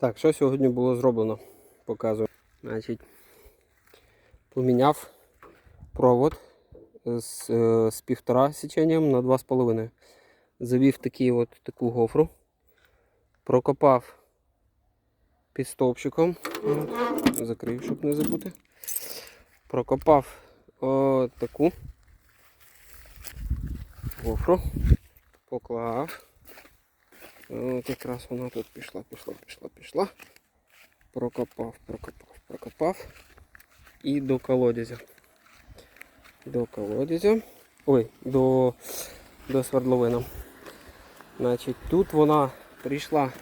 Так, що сьогодні було зроблено? Показую. Значить, поміняв провод з, е, з півтора січенням на 2,5. Завів такий от, таку гофру. Прокопав під стовпчиком. Закрив, щоб не забути. Прокопав от таку гофру. Поклав. От якраз вона тут пішла, пішла, пішла, пішла. Прокопав, прокопав, прокопав. І до колодязя. До колодязя. Ой, до, до свердловини. Значить, тут вона прийшла.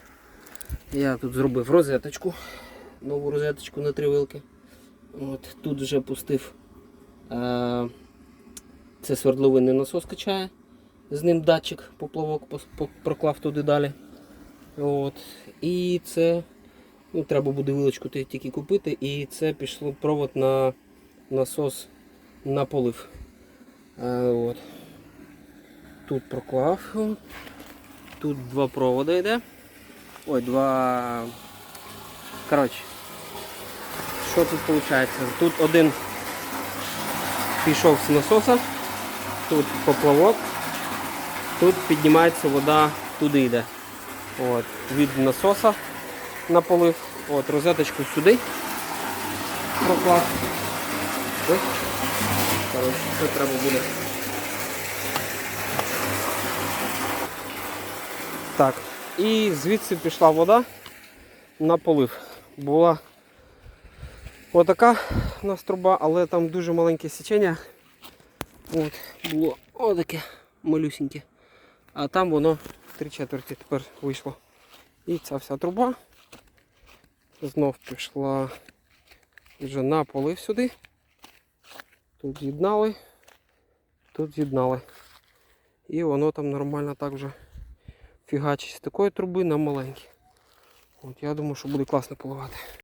Я тут зробив розеточку. Нову розеточку на три вилки. От, тут вже пустив. Е, це свердловинний насос качає. З ним датчик поплавок проклав туди далі. От. І це ну, треба буде вилочку тільки купити. І це пішло провод на насос на полив. Е, от. Тут проклав. Тут два проводи йде. Ой, два. Коротше. Що тут виходить? Тут один пішов з насоса, тут поплавок. Тут піднімається вода, туди йде. От, від насоса на полив. От, розеточку сюди проклав. Коротше, це треба буде. Так. І звідси пішла вода на полив. Була отака у нас труба, але там дуже маленьке січення. От, було отаке малюсіньке. А там воно три четверті тепер вийшло. І ця вся труба знов пішла вже на полив сюди. Тут з'єднали, тут з'єднали. І воно там нормально так вже фігачить з такої труби на маленькі. От я думаю, що буде класно поливати.